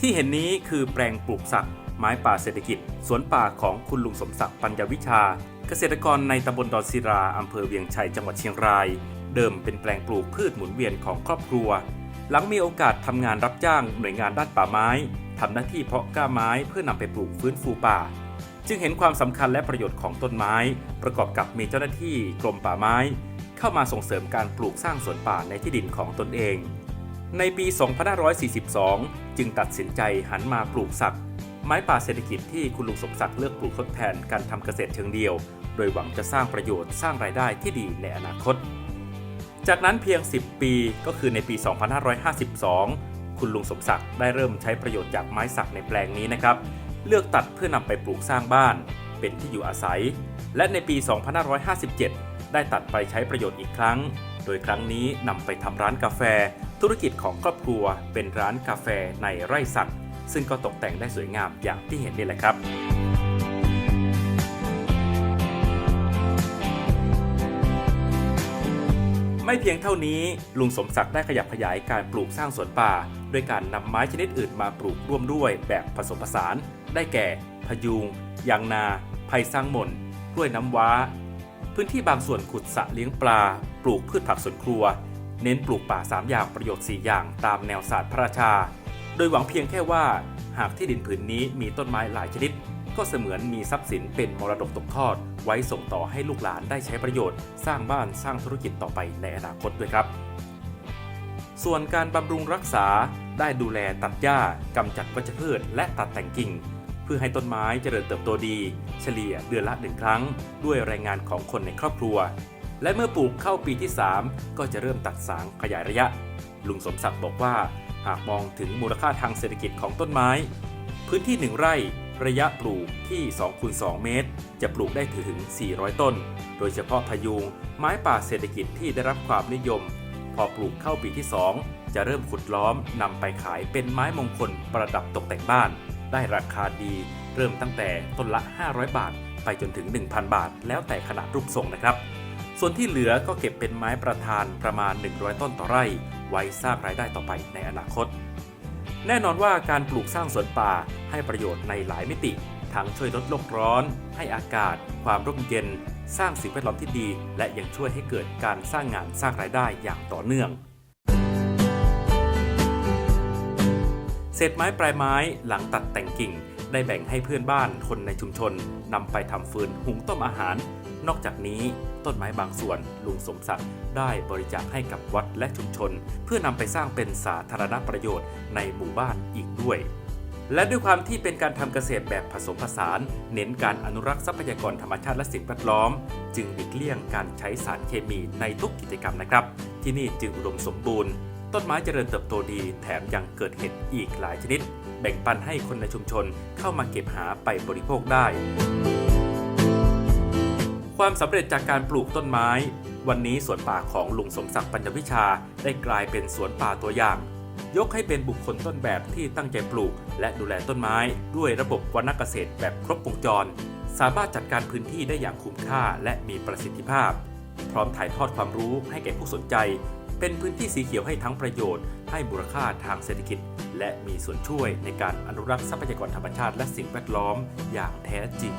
ที่เห็นนี้คือแปลงปลูกสักไม้ป่าเศรษฐกิจ สวนป่าของคุณลุงสมศักดิ์ปัญญาวิชา เกษตรกรในตำบลดอนศิราอำเภอเวียงชัยจังหวัดเชียงราย เดิมเป็นแปลงปลูกพืชหมุนเวียนของครอบครัว หลังมีโอกาสทำงานรับจ้างหน่วยงานด้านป่าไม้ทำหน้าที่เพาะกล้าไม้เพื่อนำไปปลูกฟื้นฟูป่า จึงเห็นความสำคัญและประโยชน์ของต้นไม้ ประกอบกับมีเจ้าหน้าที่กรมป่าไม้ เข้ามาส่งเสริมการปลูกสร้างสวนป่าในที่ดินของตนเอง ในปี 2542 จึงตัดสินใจหันมาปลูกสัก ไม้ป่าเศรษฐกิจที่คุณลุงสมศักดิ์เลือกปลูกทดแทนการทำเกษตรเชิงเดียว โดยหวังจะสร้างประโยชน์สร้างรายได้ที่ดีในอนาคต จากนั้นเพียง 10 ปีก็คือในปี 2552 คุณลุงสมศักดิ์ได้เริ่มใช้ประโยชน์จากไม้สักในแปลงนี้นะครับ เลือกตัดเพื่อนำไปปลูกสร้างบ้าน เป็นที่อยู่อาศัย และในปี 2557 ได้ตัดไปใช้ประโยชน์อีกครั้ง โดยครั้งนี้นำไปทำร้านกาแฟ ธุรกิจของครอบครัวเป็นร้านกาแฟในไร่สัก ซึ่งก็ตกแต่งได้สวยงามอย่างที่เห็นนี่แหละครับ ไม่เพียงเท่านี้ลุงสมศักดิ์ได้ขยับขยายการปลูกสร้างสวนป่า ด้วยการนำไม้ชนิดอื่นมาปลูกร่วมด้วยแบบผสมผสาน ได้แก่ พยุงยางนาไผ่สร้างหม่นกล้วยน้ำว้า พื้นที่บางส่วนขุดสระเลี้ยงปลา ปลูกพืชผักสวนครัว เน้นปลูกป่า 3 อย่างประโยชน์ 4 อย่างตามแนวศาสตร์พระราชา โดยหวังเพียงแค่ว่า หากที่ดินผืนนี้มีต้นไม้หลายชนิด ก็เสมือนมีทรัพย์สินเป็นมรดกตกทอด ไว้ส่งต่อให้ลูกหลานได้ใช้ประโยชน์ สร้างบ้านสร้างธุรกิจต่อไปในอนาคตด้วยครับ ส่วนการบำรุงรักษาได้ดูแลตัดหญ้ากำจัดวัชพืช และตัดแต่งกิ่งเพื่อให้ต้นไม้เจริญเติบโตดี เฉลี่ยเดือนละหนึ่งครั้ง ด้วยแรงงานของคนในครอบครัว และเมื่อปลูกเข้าปีที่ 3 ก็จะเริ่มตัดสางขยายระยะ ลุงสมศักดิ์บอกว่า หากมองถึงมูลค่าทางเศรษฐกิจของต้นไม้ พื้นที่ 1 ไร่ระยะปลูกที่2คูณ2เมตร จะปลูกได้ถึง 400 ต้น โดยเฉพาะพยุงไม้ป่าเศรษฐกิจที่ได้รับความนิยม พอปลูกเข้าปีที่ 2 จะเริ่มขุดล้อมนำไปขายเป็นไม้มงคลประดับตกแต่งบ้าน ได้ราคาดีเริ่มตั้งแต่ต้นละ 500 บาท ไปจนถึง 1,000 บาท แล้วแต่ขนาดรูปทรงนะครับ ส่วนที่เหลือก็เก็บเป็นไม้ประทานประมาณ 100 ต้นต่อไร่ ไว้สร้างรายได้ต่อไปในอนาคต แน่นอนว่าการปลูกสร้างสวนป่าให้ประโยชน์ในหลายมิติ ทั้งช่วยลดโลกร้อน ให้อากาศ ความร่มเย็น สร้างสิ่งแวดล้อมที่ดี และยังช่วยให้เกิดการสร้างงานสร้างรายได้อย่างต่อเนื่องเศษไม้ปลายไม้หลังตัดแต่งกิ่ง ได้แบ่งให้เพื่อนบ้านคนในชุมชนนำไปทำฟืนหุงต้มอาหาร นอกจากนี้ต้นไม้บางส่วนลุงสมศักดิ์ได้บริจาคให้กับวัดและชุมชน เพื่อนำไปสร้างเป็นสาธารณประโยชน์ในหมู่บ้านอีกด้วยและด้วยความที่เป็นการทำเกษตรแบบผสมผสาน เน้นการอนุรักษ์ทรัพยากรธรรมชาติและสิ่งแวดล้อม จึงหลีกเลี่ยงการใช้สารเคมีในทุกกิจกรรมนะครับ ที่นี่จึงอุดมสมบูรณ์ ต้นไม้เจริญเติบโตดีแถมยังเกิดเห็ดอีกหลายชนิด แบ่งปันให้คนในชุมชนเข้ามาเก็บหาไปบริโภคได้ ความสำเร็จจากการปลูกต้นไม้ วันนี้สวนป่าของลุงสมศักดิ์ปัญญวิชาได้กลายเป็นสวนป่าตัวอย่าง ยกให้เป็นบุคคลต้นแบบที่ตั้งใจปลูก และดูแลต้นไม้ ด้วยระบบวรรณเกษตรแบบครบวงจร สามารถจัดการพื้นที่ได้อย่างคุ้มค่าและมีประสิทธิภาพ พร้อมถ่ายทอดความรู้ให้แก่ผู้สนใจ เป็นพื้นที่สีเขียวให้ทั้งประโยชน์ ให้มูลค่าทางเศรษฐกิจ และมีส่วนช่วยในการอนุรักษ์ทรัพยากรธรรมชาติและสิ่งแวดล้อมอย่างแท้จริง